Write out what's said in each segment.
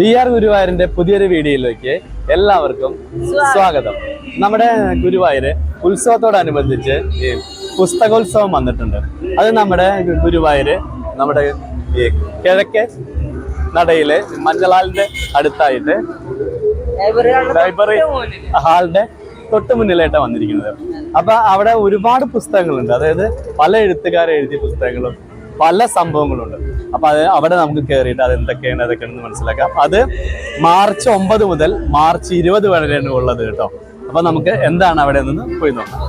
B R ഗുരുവായൂരിന്റെ പുതിയൊരു വീഡിയോയിലേക്ക് എല്ലാവർക്കും സ്വാഗതം. നമ്മുടെ ഗുരുവായൂര് ഉത്സവത്തോടനുബന്ധിച്ച് ഈ പുസ്തകോത്സവം വന്നിട്ടുണ്ട്. അത് നമ്മുടെ ഗുരുവായൂര് നമ്മുടെ ഈ കിഴക്കേ നടയിലെ മഞ്ഞളാലിന്റെ അടുത്തായിട്ട് ലൈബ്രറി ഹാളിന്റെ തൊട്ട് മുന്നിലായിട്ടാണ് വന്നിരിക്കുന്നത്. അപ്പൊ അവിടെ ഒരുപാട് പുസ്തകങ്ങളുണ്ട്. അതായത് പല എഴുത്തുകാരെ എഴുതിയ പുസ്തകങ്ങളും പല സംഭവങ്ങളുണ്ട്. അപ്പൊ അത് അവിടെ നമുക്ക് കയറിയിട്ട് അത് എന്തൊക്കെയാണ് അതൊക്കെയാണെന്ന് മനസ്സിലാക്കാം. അത് മാർച്ച് ഒമ്പത് മുതൽ മാർച്ച് ഇരുപത് വരെയാണ് ഉള്ളത് കേട്ടോ. അപ്പൊ നമുക്ക് എന്താണ് അവിടെ നിന്ന് പോയി നോക്കാം.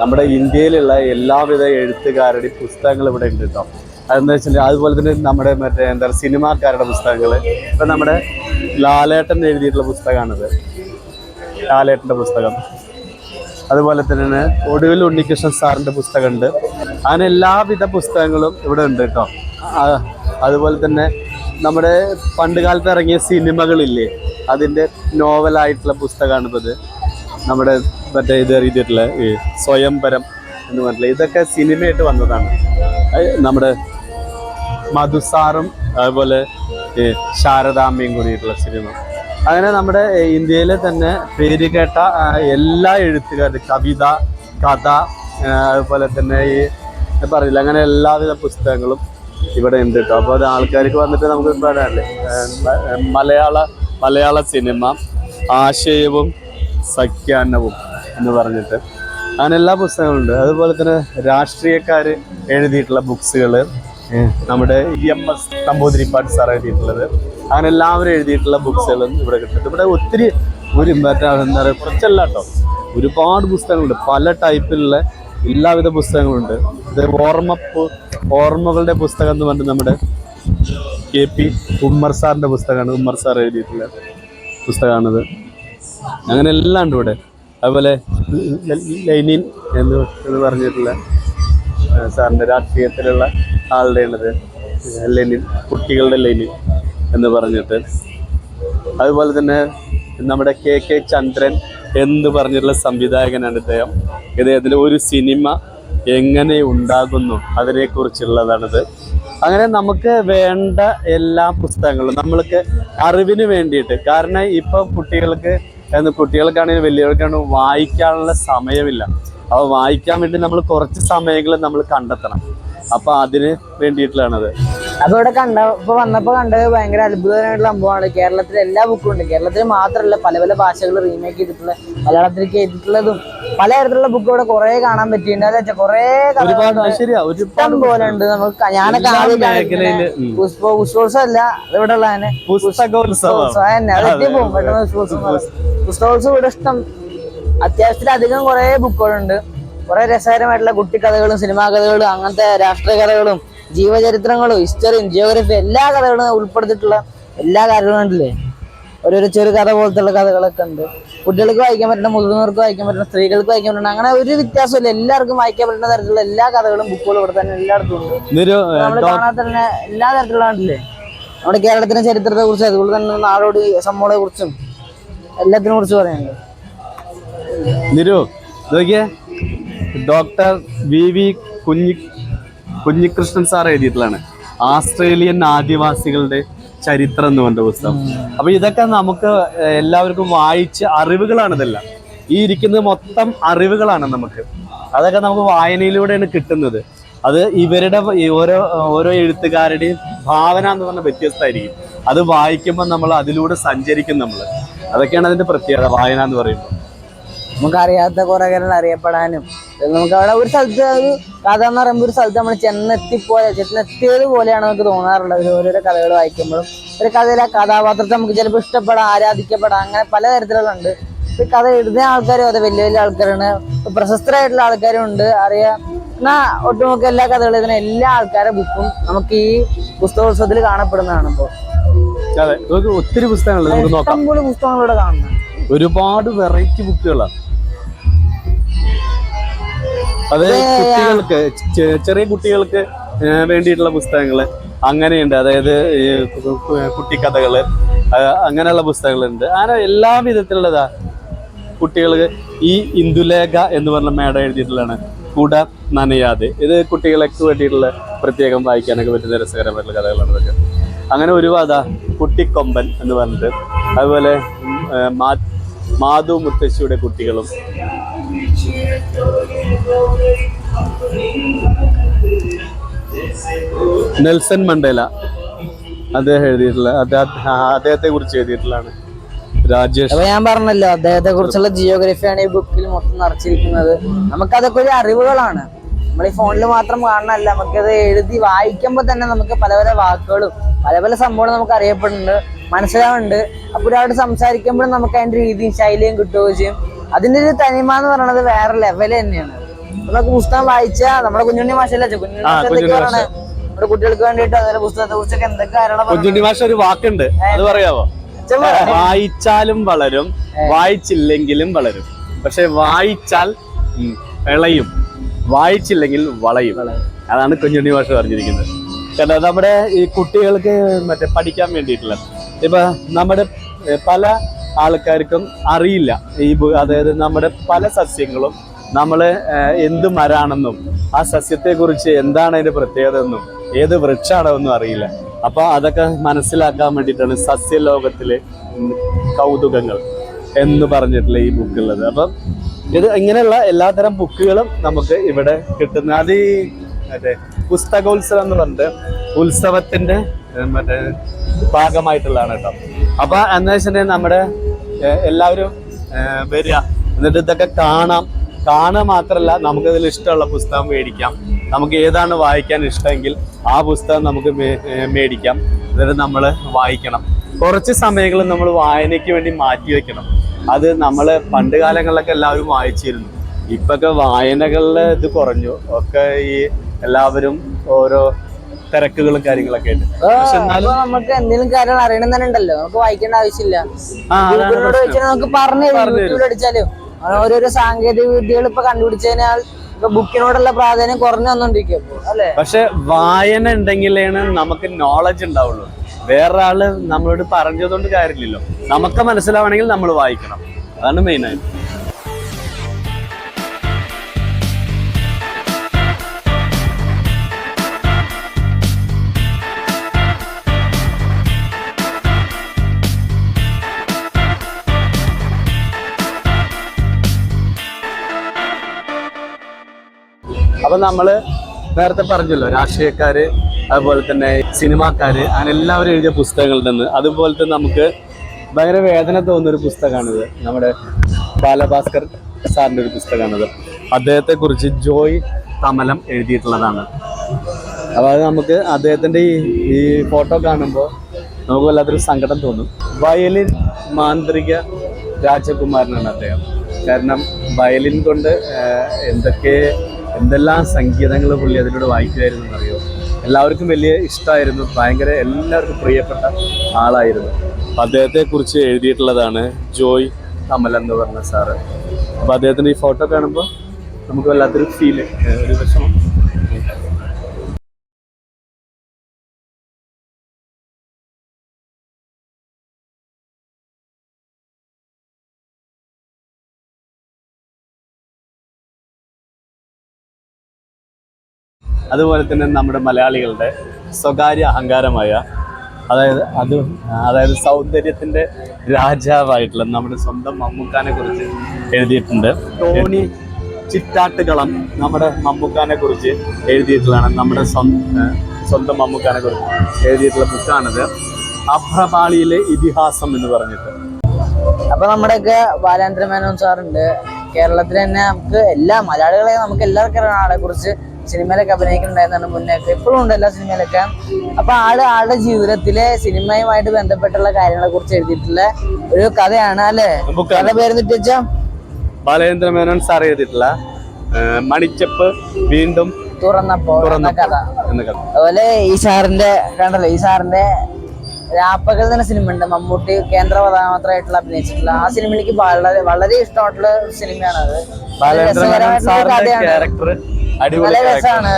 നമ്മുടെ ഇന്ത്യയിലുള്ള എല്ലാവിധ എഴുത്തുകാരുടെയും പുസ്തകങ്ങൾ ഇവിടെ ഉണ്ട് കേട്ടോ. അതെന്താ വെച്ചാൽ അതുപോലെ തന്നെ നമ്മുടെ മറ്റേ എന്താ പറയുക സിനിമാക്കാരുടെ പുസ്തകങ്ങൾ ഇപ്പം നമ്മുടെ ലാലേട്ടൻ എഴുതിയിട്ടുള്ള പുസ്തകമാണിത്. ലാലേട്ടന്റെ പുസ്തകം. അതുപോലെ തന്നെ ഒടുവിൽ ഉണ്ണികൃഷ്ണൻ സാറിന്റെ പുസ്തകമുണ്ട്. അങ്ങനെ എല്ലാവിധ പുസ്തകങ്ങളും ഇവിടെ ഉണ്ട് കേട്ടോ. അതുപോലെ തന്നെ നമ്മുടെ പണ്ട് കാലത്ത് ഇറങ്ങിയ സിനിമകളില്ലേ അതിന്റെ നോവലായിട്ടുള്ള പുസ്തകമാണിപ്പോൾ ഇത് നമ്മുടെ മറ്റേ ഇത് എഴുതിയിട്ടുള്ള ഈ സ്വയംവരം എന്ന് പറഞ്ഞാൽ ഇതൊക്കെ സിനിമയായിട്ട് വന്നതാണ്. നമ്മുടെ മധുസാറും അതുപോലെ ഈ ശാരദാമ്മയും കൂടിയിട്ടുള്ള സിനിമ. അങ്ങനെ നമ്മുടെ ഇന്ത്യയിലെ തന്നെ പേര് കേട്ട എല്ലാ എഴുത്തുകാരും കവിത കഥ അതുപോലെ തന്നെ ഈ പറയില്ല അങ്ങനെ എല്ലാവിധ പുസ്തകങ്ങളും ഇവിടെ ഉണ്ട് കേട്ടോ അപ്പോൾ അത് ആൾക്കാർക്ക് വന്നിട്ട് നമുക്ക് പറയാനല്ലേ മലയാള മലയാള സിനിമ ആശയവും സഖ്യാന്നവും. എന്ന് പറഞ്ഞിട്ട്. അങ്ങനെ എല്ലാ പുസ്തകങ്ങളുണ്ട്. അതുപോലെ തന്നെ രാഷ്ട്രീയക്കാർ എഴുതിയിട്ടുള്ള ബുക്സുകൾ നമ്മുടെ E M S Namboodiripad sir എഴുതിയിട്ടുള്ളത്. അങ്ങനെ എല്ലാവരും എഴുതിയിട്ടുള്ള ബുക്സുകളും ഇവിടെ കിട്ടുന്നുണ്ട്. ഇവിടെ ഒത്തിരി ഒരു മറ്റേ എന്താ പറയുക കുറച്ചല്ല കേട്ടോ. ഒരുപാട് പുസ്തകങ്ങളുണ്ട്. പല ടൈപ്പിലുള്ള എല്ലാവിധ പുസ്തകങ്ങളുണ്ട്. ഇത് ഓർമ്മ ഓർമ്മകളുടെ പുസ്തകം എന്ന് പറഞ്ഞിട്ട് നമ്മുടെ കെ പി ഉമ്മർ സാറിന്റെ പുസ്തകമാണ്. ഉമ്മർ സാർ എഴുതിയിട്ടുള്ള പുസ്തകമാണിത്. അങ്ങനെ എല്ലാം ഉണ്ട് ഇവിടെ. അതുപോലെ ലൈനിൻ എന്ന് എന്ന് പറഞ്ഞിട്ടുള്ള സാറിന്റെ രാഷ്ട്രീയത്തിലുള്ള ആളുടെയാണത്. ലൈനിൻ കുട്ടികളുടെ ലൈനിൻ എന്ന് പറഞ്ഞിട്ട്. അതുപോലെ തന്നെ നമ്മുടെ കെ കെ ചന്ദ്രൻ എന്ന് പറഞ്ഞിട്ടുള്ള സംവിധായകനാണ് ഇദ്ദേഹം. ഇദ്ദേഹത്തിന്റെ ഒരു സിനിമ എങ്ങനെ ഉണ്ടാകുന്നു അതിനെക്കുറിച്ചുള്ളതാണിത്. അങ്ങനെ നമുക്ക് വേണ്ട എല്ലാ പുസ്തകങ്ങളും നമ്മൾക്ക് അറിവിന് വേണ്ടിയിട്ട് കാരണം ഇപ്പം കുട്ടികൾക്ക് എന്ന് കുട്ടികൾക്കാണെങ്കിലും വലിയവർക്കാണെങ്കിലും വായിക്കാനുള്ള സമയമില്ല. അപ്പോൾ വായിക്കാൻ വേണ്ടി നമ്മൾ കുറച്ച് സമയങ്ങൾ നമ്മൾ കണ്ടെത്തണം. അപ്പൊ അതിന് വേണ്ടിയിട്ടുള്ളതാണത്. അപ്പൊ ഇവിടെ കണ്ട ഇപ്പൊ വന്നപ്പോ കണ്ടത് ഭയങ്കര അത്ഭുതമായിട്ടുള്ള സംഭവമാണ്. കേരളത്തിൽ എല്ലാ ബുക്കും ഉണ്ട്. കേരളത്തിൽ മാത്രമല്ല പല പല ഭാഷകൾ റീമേക്ക് ചെയ്തിട്ടുള്ള മലയാളത്തിലേക്ക് ചെയ്തിട്ടുള്ളതും പലതരത്തിലുള്ള ബുക്ക് ഇവിടെ കുറെ കാണാൻ പറ്റിയിട്ടുണ്ട്. അതെ കുറെ ഇഷ്ടം പോലെ ഉണ്ട്. നമുക്ക് ഞാനൊക്കെ പുഷ്പ പുഷ്പോത്സവം അല്ല ഇവിടെ ഉള്ള തന്നെ പുസ്തകോത്സവം. പുസ്തകോത്സവം തന്നെ. പോകും. പെട്ടെന്ന് ഇവിടെ ഇഷ്ടം. അത്യാവശ്യത്തിലധികം കുറെ ബുക്കുകളുണ്ട് കുറെ രസകരമായിട്ടുള്ള കുട്ടിക്കഥകളും സിനിമാ കഥകളും അങ്ങനത്തെ രാഷ്ട്രീയ കഥകളും ജീവചരിത്രങ്ങളും ഹിസ്റ്ററിയും ജിയോഗ്രഫി എല്ലാ കഥകളും ഉൾപ്പെടുത്തിയിട്ടുള്ള എല്ലാ കാര്യങ്ങളും ഉണ്ടല്ലേ ഓരോരോ ചെറു കഥ പോലത്തുള്ള കഥകളൊക്കെ ഉണ്ട്. കുട്ടികൾക്ക് വായിക്കാൻ പറ്റണം മുതിർന്നവർക്ക് വായിക്കാൻ പറ്റണം സ്ത്രീകൾക്ക് വായിക്കാൻ പറ്റണം അങ്ങനെ ഒരു വ്യത്യാസമില്ല. എല്ലാവർക്കും വായിക്കാൻ പറ്റുന്ന തരത്തിലുള്ള എല്ലാ കഥകളും ബുക്കുകളും ഇവിടെ തന്നെ എല്ലായിടത്തും ഉണ്ട്. നമ്മൾ കാണാത്ത തന്നെ എല്ലാ തരത്തിലുള്ള കണ്ടില്ലേ? നമ്മുടെ കേരളത്തിന്റെ ചരിത്രത്തെ കുറിച്ച് അതുപോലെ തന്നെ നാടോടി സംഭവങ്ങളെ കുറിച്ചും എല്ലാത്തിനെ കുറിച്ച് പറയാനുണ്ട്. നിരു നോക്കിയേ ഡോക്ടർ വി വി കുഞ്ഞി കുഞ്ഞികൃഷ്ണൻ സാർ എഴുതിയിട്ടുള്ളതാണ്. ആസ്ട്രേലിയൻ ആദിവാസികളുടെ ചരിത്രം എന്ന് പറഞ്ഞ പുസ്തകം. അപ്പൊ ഇതൊക്കെ നമുക്ക് എല്ലാവർക്കും വായിച്ച് അറിവുകളാണ് ഇതെല്ലാം. ഈ ഇരിക്കുന്നത് മൊത്തം അറിവുകളാണ് നമുക്ക്. അതൊക്കെ നമുക്ക് വായനയിലൂടെയാണ് കിട്ടുന്നത്. അത് ഇവരുടെ ഓരോ ഓരോ എഴുത്തുകാരുടെയും ഭാവന എന്ന് പറഞ്ഞാൽ വ്യത്യസ്തമായിരിക്കും. അത് വായിക്കുമ്പോൾ നമ്മൾ അതിലൂടെ സഞ്ചരിക്കും നമ്മൾ അതൊക്കെയാണ് അതിന്റെ പ്രത്യേകത വായന എന്ന് പറയുമ്പോൾ. നമുക്കറിയാത്ത കുറെ കാര്യങ്ങൾ അറിയപ്പെടാനും നമുക്ക് അവിടെ ഒരു സ്ഥലത്ത് ഒരു കഥ എന്ന് പറയുമ്പോൾ ഒരു സ്ഥലത്ത് നമ്മൾ ചെന്നെത്തിപ്പോയ ചെന്നെത്തിയത് പോലെയാണ് നമുക്ക് തോന്നാറുള്ളത്. ഓരോരോ കഥകൾ വായിക്കുമ്പോഴും. ഒരു കഥയിലെ കഥാപാത്രത്തെ നമുക്ക് ചിലപ്പോൾ ഇഷ്ടപ്പെടാം ആരാധിക്കപ്പെടാം അങ്ങനെ പല തരത്തിലുണ്ട് ഈ കഥ എഴുതുന്ന ആൾക്കാരും അതെ വലിയ വലിയ ആൾക്കാരാണ്. പ്രശസ്തരായിട്ടുള്ള ആൾക്കാരും ഉണ്ട് അറിയാം. എന്നാ ഒട്ടുമുക്ക എല്ലാ കഥകളും ഇതിന് എല്ലാ ആൾക്കാരുടെ ബുക്കും നമുക്ക് ഈ പുസ്തകോത്സവത്തിൽ കാണപ്പെടുന്നതാണ് ഇപ്പോൾ അതെ ഒത്തിരി പുസ്തകങ്ങളുണ്ട് നമുക്ക് നോക്കാം. ഇഷ്ടംപോലെ പുസ്തകങ്ങളിവിടെ കാണുന്നത് ഒരുപാട് വെറൈറ്റി ബുക്കുകളാണ് അത് കുട്ടികൾക്ക് ചെറിയ കുട്ടികൾക്ക് വേണ്ടിയിട്ടുള്ള പുസ്തകങ്ങൾ അങ്ങനെയുണ്ട്. അതായത് കുട്ടിക്കഥകൾ അങ്ങനെയുള്ള പുസ്തകങ്ങളുണ്ട്. അങ്ങനെ എല്ലാ വിധത്തിലുള്ളതാ? കുട്ടികൾക്ക് ഈ ഇന്ദുലേഖ എന്ന് പറഞ്ഞ മേഡം എഴുതിയിട്ടുള്ളതാണ്. കുട നനയാതെ. ഇത് കുട്ടികൾക്ക് വേണ്ടിയിട്ടുള്ള പ്രത്യേകം വായിക്കാനൊക്കെ പറ്റുന്ന രസകരമായിട്ടുള്ള കഥകളാണ് ഇതൊക്കെ. അങ്ങനെ ഒരുപാട്. കുട്ടിക്കൊമ്പൻ എന്ന് പറഞ്ഞിട്ട്. അതുപോലെ മാധു മുത്തശ്ശിയുടെ കുട്ടികളും നെൽസൺ മണ്ടേല. അദ്ദേഹം എഴുതിയിട്ടുള്ള അദ്ദേഹത്തെ കുറിച്ച് എഴുതിയിട്ടുള്ളതാണ്. രാജേഷ്. അപ്പൊ ഞാൻ പറഞ്ഞല്ലോ അദ്ദേഹത്തെ കുറിച്ചുള്ള ജിയോഗ്രഫിയാണ് ഈ ബുക്കിൽ മൊത്തം നിറച്ചിരിക്കുന്നത്. നമുക്കതൊക്കെ ഒരു അറിവുകളാണ്. നമ്മൾ ഈ ഫോണിൽ മാത്രം കാണണമല്ല നമുക്കത് എഴുതി വായിക്കുമ്പോൾ തന്നെ നമുക്ക് പല പല വാക്കുകളും പല പല സംഭവങ്ങളും നമുക്ക് അറിയപ്പെടുന്നുണ്ട് മനസ്സിലാവുന്നുണ്ട്. അപ്പൊ ഒരാളോട് സംസാരിക്കുമ്പോഴും നമുക്ക് അതിന്റെ രീതിയും ശൈലിയും കിട്ടുകയും ചെയ്യും. അതിന്റെ ഒരു തനിമ എന്ന് പറയുന്നത് വേറെ ലെവൽ തന്നെയാണ്. നമുക്ക് പുസ്തകം വായിച്ച നമ്മുടെ കുഞ്ഞുണ്ണി മാഷല്ലേ? കുഞ്ഞുണ്ണി മാഷ് നമ്മുടെ കുട്ടികൾക്ക് വേണ്ടിട്ട് അതുപോലെ പുസ്തകത്തെ കുറിച്ചൊക്കെ എന്തൊക്കെ കുഞ്ഞുണ്ണി മാഷ ഒരു വാക്കുണ്ട്. അത് പറയാവോ? വായിച്ചാലും വളരും വായിച്ചില്ലെങ്കിലും വളരും. പക്ഷെ വായിച്ചാൽ ഇളയും. വിളയും വായിച്ചില്ലെങ്കിൽ വളയും. അതാണ് കുഞ്ഞുണ്ണി മാഷ പറഞ്ഞിരിക്കുന്നത്. കാരണം നമ്മുടെ ഈ കുട്ടികൾക്ക് മറ്റേ പഠിക്കാൻ വേണ്ടിയിട്ടുള്ള ഇപ്പൊ നമ്മുടെ പല ആൾക്കാർക്കും അറിയില്ല. ഈ അതായത് നമ്മുടെ പല സസ്യങ്ങളും നമ്മൾ എന്ത് മരാണെന്നും ആ സസ്യത്തെക്കുറിച്ച് എന്താണ് അതിന്റെ പ്രത്യേകത എന്നും ഏത് വൃക്ഷാണെന്നും അറിയില്ല. അപ്പോൾ അതൊക്കെ മനസ്സിലാക്കാൻ വേണ്ടിയിട്ടാണ് സസ്യലോകത്തിലെ കൗതുകങ്ങൾ എന്ന് പറഞ്ഞിട്ടുള്ള ഈ ബുക്കുള്ളത് അപ്പം ഇത് ഇങ്ങനെയുള്ള എല്ലാത്തരം ബുക്കുകളും നമുക്ക് ഇവിടെ കിട്ടുന്ന അത് ഈ മറ്റേ പുസ്തകോത്സവം എന്ന് പറഞ്ഞിട്ട് ഉത്സവത്തിന്റെ മറ്റേ ഭാഗമായിട്ടുള്ളതാണ് കേട്ടോ. അപ്പൊ എന്താ വെച്ചിട്ടുണ്ടെങ്കിൽ നമ്മുടെ എല്ലാവരും വരിക. എന്നിട്ട് ഇതൊക്കെ കാണാം. കാണുക മാത്രമല്ല നമുക്കതിൽ ഇഷ്ടമുള്ള പുസ്തകം മേടിക്കാം. നമുക്ക് ഏതാണ് വായിക്കാൻ ഇഷ്ടമെങ്കിൽ ആ പുസ്തകം നമുക്ക് മേടിക്കാം. എന്നിട്ട് നമ്മൾ വായിക്കണം. കുറച്ച് സമയങ്ങൾ നമ്മൾ വായനയ്ക്ക് വേണ്ടി മാറ്റി വെക്കണം. അത് നമ്മൾ പണ്ട് കാലങ്ങളിലൊക്കെ എല്ലാവരും വായിച്ചിരുന്നു. ഇപ്പൊക്കെ വായനകളിലെ ഇത് കുറഞ്ഞു. ഒക്കെ ഈ എല്ലാവരും ഓരോ തിരക്കുകളും കാര്യങ്ങളൊക്കെ ഉണ്ട് പക്ഷെ എന്നാലും നമുക്ക് എന്തെങ്കിലും കാര്യങ്ങൾ അറിയണം തന്നെ ഉണ്ടല്ലോ നമുക്ക് വായിക്കേണ്ട ആവശ്യമില്ല. ഗൂഗിളിനോട്. നമുക്ക് പറഞ്ഞു യൂട്യൂബിൽ അടിച്ചാലും. ഓരോരോ സാങ്കേതിക വിദ്യകൾ ഇപ്പൊ കണ്ടുപിടിച്ചതിനാൽ ഇപ്പൊ ബുക്കിനോടുള്ള പ്രാധാന്യം കുറഞ്ഞു വന്നോണ്ടിരിക്കും അല്ലേ? പക്ഷെ വായന ഉണ്ടെങ്കിലാണ് നമുക്ക് നോളജ് ഉണ്ടാവുള്ളൂ. വേറെ ആൾ നമ്മളോട് പറഞ്ഞതുകൊണ്ട് കാര്യമില്ലല്ലോ. നമുക്ക് മനസ്സിലാവണമെങ്കിൽ നമ്മൾ വായിക്കണം. അതാണ് മെയിൻ മെയിനായിട്ട് അപ്പൊ നമ്മൾ നേരത്തെ പറഞ്ഞല്ലോ രാഷ്ട്രീയക്കാര് അതുപോലെ തന്നെ സിനിമാക്കാര് അങ്ങനെ എല്ലാവരും എഴുതിയ നിന്ന്. അതുപോലെ തന്നെ നമുക്ക് ഭയങ്കര വേദന തോന്നുന്ന ഒരു പുസ്തകമാണിത്. നമ്മുടെ ബാലഭാസ്കർ സാറിന്റെ ഒരു പുസ്തകമാണിത്. അദ്ദേഹത്തെ കുറിച്ച് ജോയ് തമലം എഴുതിയിട്ടുള്ളതാണ്. അപ്പോൾ അത് നമുക്ക് അദ്ദേഹത്തിന്റെ ഈ ഈ ഫോട്ടോ കാണുമ്പോൾ നമുക്ക് വല്ലാത്തൊരു സങ്കടം തോന്നും. വയലിൻ മാന്ത്രിക രാജകുമാരനാണ് അദ്ദേഹം. കാരണം വയലിൻ കൊണ്ട് എന്തൊക്കെ എന്തെല്ലാം സംഗീതങ്ങൾ പുള്ളി അതിലൂടെ വായിക്കുമായിരുന്നു എന്നറിയോ? എല്ലാവർക്കും വലിയ ഇഷ്ടമായിരുന്നു ഭയങ്കര എല്ലാവർക്കും പ്രിയപ്പെട്ട ആളായിരുന്നു. അപ്പൊ അദ്ദേഹത്തെ കുറിച്ച് എഴുതിയിട്ടുള്ളതാണ് ജോയ് കമൽ എന്ന് പറഞ്ഞ സാറ്. അപ്പൊ അദ്ദേഹത്തിന്റെ ഈ ഫോട്ടോ കാണുമ്പോൾ നമുക്ക് വല്ലാത്തൊരു ഫീൽ ഒരു വിഷമം. അതുപോലെ തന്നെ നമ്മുടെ മലയാളികളുടെ സ്വകാര്യ അഹങ്കാരമായ അതായത് അത് അതായത് സൗന്ദര്യത്തിന്റെ രാജാവായിട്ടുള്ള നമ്മുടെ സ്വന്തം മമ്മൂക്കാനെ കുറിച്ച് എഴുതിയിട്ടുണ്ട്. ടോണി ചിറ്റാട്ടുകളം നമ്മുടെ മമ്മൂക്കാനെ കുറിച്ച് എഴുതിയിട്ടുള്ളതാണ്. നമ്മുടെ സ്വന്തം സ്വന്തം മമ്മൂക്കാനെ കുറിച്ച് എഴുതിയിട്ടുള്ള ബുക്കാണിത്. അഭ്രപാളിയിലെ ഇതിഹാസം എന്ന് പറഞ്ഞിട്ട്. അപ്പൊ നമ്മുടെയൊക്കെ ബാലേന്ദ്ര മേനോൻ സാറുണ്ട്. കേരളത്തിൽ തന്നെ നമുക്ക് എല്ലാ മലയാളികളെ നമുക്ക് എല്ലാവർക്കും ആളെ കുറിച്ച് സിനിമയിലൊക്കെ അഭിനയിക്കുന്നുണ്ടായിരുന്നാണ് മുന്നേ ഒക്കെ ഇപ്പോഴും ഉണ്ട് എല്ലാ സിനിമയിലൊക്കെ. അപ്പൊ ആൾ ആളുടെ ജീവിതത്തിലെ സിനിമയുമായിട്ട് ബന്ധപ്പെട്ടുള്ള കാര്യങ്ങളെ കുറിച്ച് എഴുതിയിട്ടുള്ള ഒരു കഥയാണ് അല്ലെ? കഥ പേര് വെച്ചാ ബാലചന്ദ്ര മേനോൻ സാർ എഴുതിയിട്ടുള്ള മണിച്ചപ്പ് വീണ്ടും തുറന്നപ്പോ എന്ന തുറന്നപ്പോൾ കഥ. എന്ന കഥ. അതുപോലെ ഈ സാറിന്റെ കണ്ടല്ലോ ഈ സാറിന്റെ രാപ്പകൽ തന്നെ സിനിമ ഉണ്ട്. മമ്മൂട്ടി കേന്ദ്ര കഥാപാത്രമായിട്ടുള്ള അഭിനയിച്ചിട്ടുള്ള. ആ സിനിമ എനിക്ക് വളരെ വളരെ ഇഷ്ടമായിട്ടുള്ള സിനിമയാണ് അത് ക്യാരക്ടർ അടിപൊളി. രസമാണ്.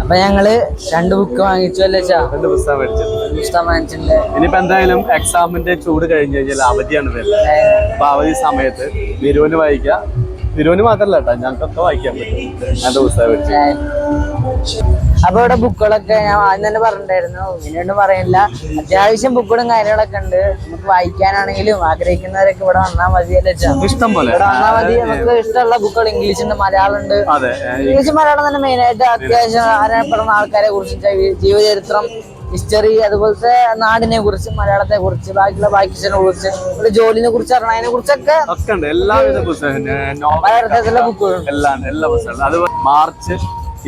അപ്പൊ ഞങ്ങൾ രണ്ട് ബുക്ക് വാങ്ങിച്ചു അല്ലേ ചാ രണ്ട് പുസ്തകം വാങ്ങിച്ചിട്ടുണ്ട് ഇനിയിപ്പോ എന്തായാലും എക്സാമിന്റെ ചൂട് കഴിഞ്ഞ് കഴിഞ്ഞാൽ അവധിയാണ് വരുന്നത്. അപ്പൊ അവധി സമയത്ത് വിരുവന് വായിക്കാം വിരുവിന് മാത്രല്ല കേട്ടോ ഞങ്ങൾക്കൊക്കെ വായിക്കാൻ പറ്റും. എന്റെ പുസ്തകം വെച്ച്. അപ്പൊ ഇവിടെ ബുക്കുകളൊക്കെ ഞാൻ ആദ്യം തന്നെ പറഞ്ഞിട്ടുണ്ടായിരുന്നു. പിന്നീട് പറയില്ല അത്യാവശ്യം ബുക്കുകളും കാര്യങ്ങളൊക്കെ ഉണ്ട്. നമുക്ക് വായിക്കാനാണെങ്കിലും ആഗ്രഹിക്കുന്നവരൊക്കെ ഇവിടെ വന്നാൽ മതി ഇഷ്ടം പോലെ. ഇവിടെ വന്നാൽ മതി. നമുക്ക് ഇഷ്ടമുള്ള ബുക്കുകൾ ഇംഗ്ലീഷ് ഉണ്ട് മലയാളം ഉണ്ട് ഇംഗ്ലീഷ് മലയാളം തന്നെ മെയിൻ ആയിട്ട് അത്യാവശ്യം അറിയപ്പെടുന്ന ആൾക്കാരെ കുറിച്ച് ജീവചരിത്രം ഹിസ്റ്ററി അതുപോലത്തെ നാടിനെ കുറിച്ച് മലയാളത്തെ കുറിച്ച് ബാക്കിയുള്ള ബാക്കിസിനെ കുറിച്ച് ജോലിനെ കുറിച്ച് അറിയണതിനെ കുറിച്ചൊക്കെ ഒക്കെ ഉണ്ട്. എല്ലാവിധ എല്ലാം എല്ലാ പുസ്തകങ്ങളും അത് മാർച്ച്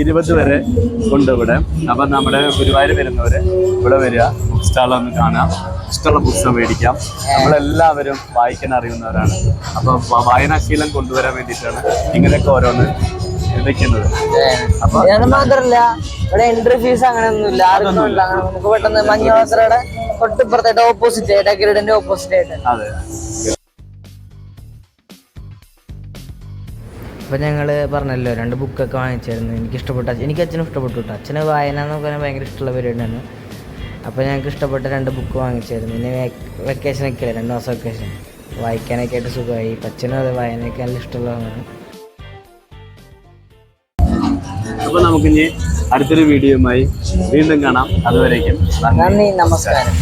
ഇരുപത് വരെ ഉണ്ട് ഇവിടെ. അപ്പൊ നമ്മുടെ ഗുരുവായൂർ വരുന്നവര് ഇവിടെ വരിക. ബുക്ക് സ്റ്റാളൊന്ന് കാണാം. ഇഷ്ടമുള്ള പുസ്തകം മേടിക്കാം. നമ്മളെല്ലാവരും വായിക്കാൻ അറിയുന്നവരാണ്. അപ്പൊ വായനാശീലം കൊണ്ടുവരാൻ വേണ്ടിയിട്ടാണ് ഇങ്ങനെയൊക്കെ ഓരോന്ന് വെക്കുന്നത് മാത്രല്ല ഇവിടെ എൻട്രി ഫീസ് അങ്ങനെ ഒന്നുമില്ല ആർക്കും ഇല്ല. അങ്ങനെ നമുക്ക് പെട്ടെന്ന് മഞ്ഞവസ്ത്രയുടെ തൊട്ടിപ്പുറത്തായിട്ട് ഓപ്പോസിറ്റ് ആയിട്ട് ഗ്രിഡിന്റെ ഓപ്പോസിറ്റ് ആയിട്ട്. അതെ. അപ്പോൾ ഞങ്ങൾ പറഞ്ഞല്ലോ രണ്ട് ബുക്കൊക്കെ വാങ്ങിച്ചായിരുന്നു. എനിക്ക് ഇഷ്ടപ്പെട്ട എനിക്ക് അച്ഛനും ഇഷ്ടപ്പെട്ടു കേട്ടോ അച്ഛന് വായന എന്ന് പറഞ്ഞാൽ ഭയങ്കര ഇഷ്ടമുള്ള പരിപാടിയാണ്. അപ്പോൾ ഞങ്ങൾക്ക് ഇഷ്ടപ്പെട്ട രണ്ട് ബുക്ക് വാങ്ങിച്ചായിരുന്നു. ഇനി വെക്കേഷനൊക്കെ രണ്ട് മാസം വെക്കേഷൻ വായിക്കാനൊക്കെ ആയിട്ട് സുഖമായി. അച്ഛനും അത് വായനയൊക്കെ നല്ല ഇഷ്ടമുള്ളതാണ്. അപ്പൊ നമുക്കിനി അടുത്തൊരു വീഡിയോയുമായി വീണ്ടും കാണാം. അതുവരേക്കും നന്ദി. നമസ്കാരം.